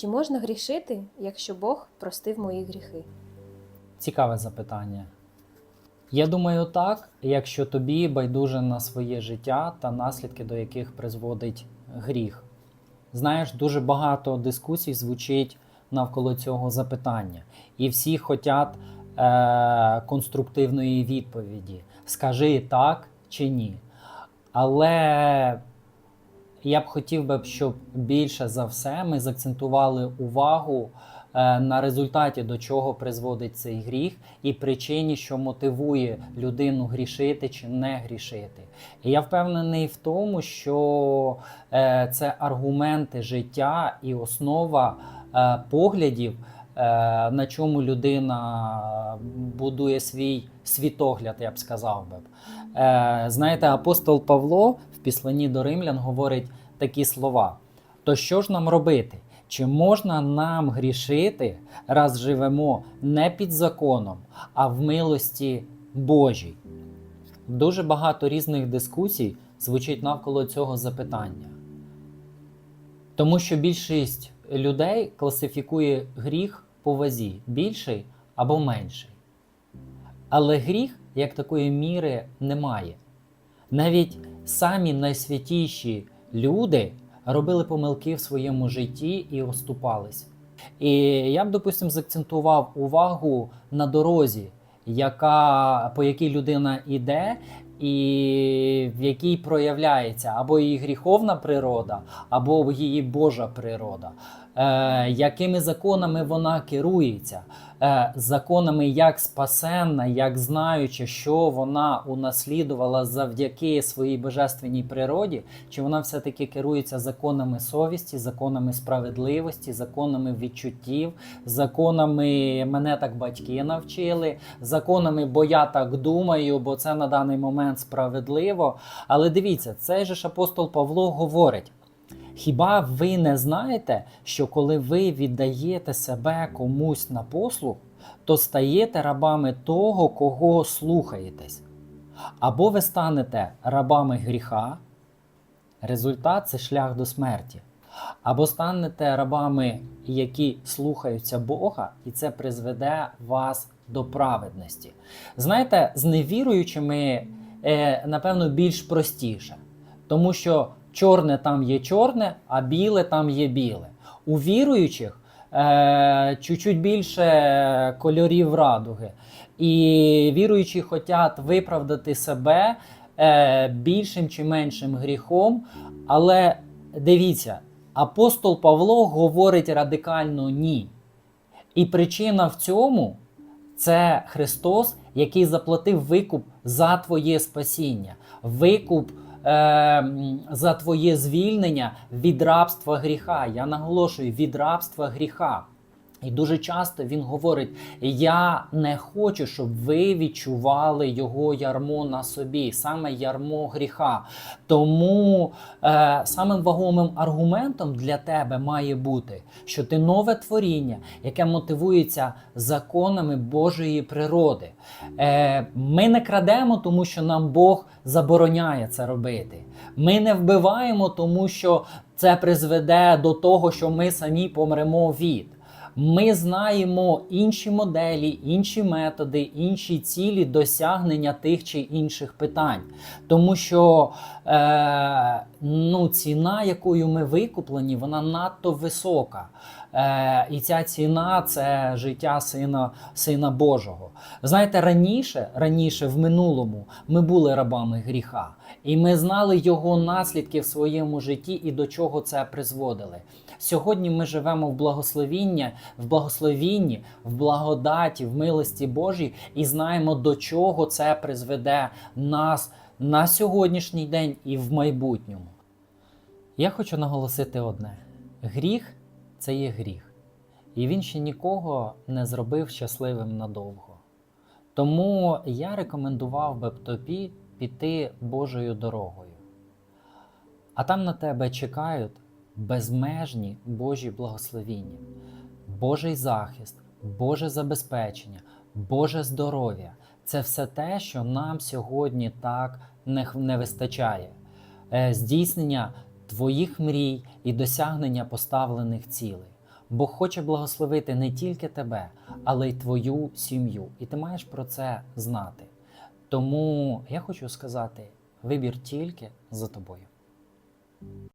Чи можна грішити, якщо Бог простив мої гріхи? Цікаве запитання. Я думаю, так, якщо тобі байдуже на своє життя та наслідки, до яких призводить гріх. Знаєш, дуже багато дискусій звучить навколо цього запитання, і всі хочуть е, конструктивної відповіді: скажи так чи ні. Але я б хотів би, щоб більше за все ми закцентували увагу е, на результаті, до чого призводить цей гріх, і причині, що мотивує людину грішити чи не грішити. І я впевнений в тому, що е, це аргументи життя і основа е, поглядів. На чому людина будує свій світогляд, я б сказав би. Е, Знаєте, апостол Павло в післанні до римлян говорить такі слова: то що ж нам робити? Чи можна нам грішити, раз живемо не під законом, а в милості Божій? Дуже багато різних дискусій звучить навколо цього запитання. Тому що більшість людей класифікує гріх по вазі більший або менший. Але гріх як такої міри немає. Навіть самі найсвятіші люди робили помилки в своєму житті і оступались. І я б, допустимо, закцентував увагу на дорозі, яка, по якій людина йде, і в якій проявляється або її гріховна природа, або її Божа природа, е, якими законами вона керується, е, законами як спасенна, як знаючи, що вона унаслідувала завдяки своїй божественній природі, чи вона все-таки керується законами совісті, законами справедливості, законами відчуттів, законами мене так батьки навчили, законами, бо я так думаю, бо це на даний момент справедливо. Але дивіться, цей же ж апостол Павло говорить. Хіба ви не знаєте, що коли ви віддаєте себе комусь на послуг, то стаєте рабами того, кого слухаєтесь? Або ви станете рабами гріха, результат це шлях до смерті, або станете рабами, які слухаються Бога, і це призведе вас до праведності. Знаєте, з невіруючими, е, напевно, більш простіше, тому що чорне там є чорне, а біле там є біле. У віруючих е, чуть-чуть більше кольорів радуги. І віруючі хочуть виправдати себе е, більшим чи меншим гріхом. Але дивіться, апостол Павло говорить радикально ні. І причина в цьому це Христос, який заплатив викуп за твоє спасіння, викуп е, за твоє звільнення від рабства гріха. Я наголошую від рабства гріха. І дуже часто він говорить: Я не хочу, щоб ви відчували його ярмо на собі, саме ярмо гріха. Тому е, самим вагомим аргументом для тебе має бути, що ти нове творіння, яке мотивується законами Божої природи. Е, ми не крадемо, тому що нам Бог забороняє це робити. Ми не вбиваємо, тому що це призведе до того, що ми самі помремо від. Ми знаємо інші моделі, інші методи, інші цілі досягнення тих чи інших питань. Тому що е, ну, ціна, якою ми викуплені, вона надто висока. Е, і ця ціна це життя Сина, Сина Божого. Знаєте, раніше, раніше в минулому ми були рабами гріха, і ми знали його наслідки в своєму житті і до чого це призводили. Сьогодні ми живемо в благословінні, в благословінні, в благодаті, в милості Божій і знаємо, до чого це призведе нас на сьогоднішній день і в майбутньому. Я хочу наголосити одне: гріх це є гріх, і він ще нікого не зробив щасливим надовго. Тому я рекомендував би тобі піти Божою дорогою. А там на тебе чекають безмежні Божі благословіння, Божий захист, Боже забезпечення, Боже здоров'я це все те, що нам сьогодні так не, вистачає. Е, Здійснення твоїх мрій і досягнення поставлених цілей. Бог хоче благословити не тільки тебе, але й твою сім'ю. І ти маєш про це знати. Тому я хочу сказати: вибір тільки за тобою.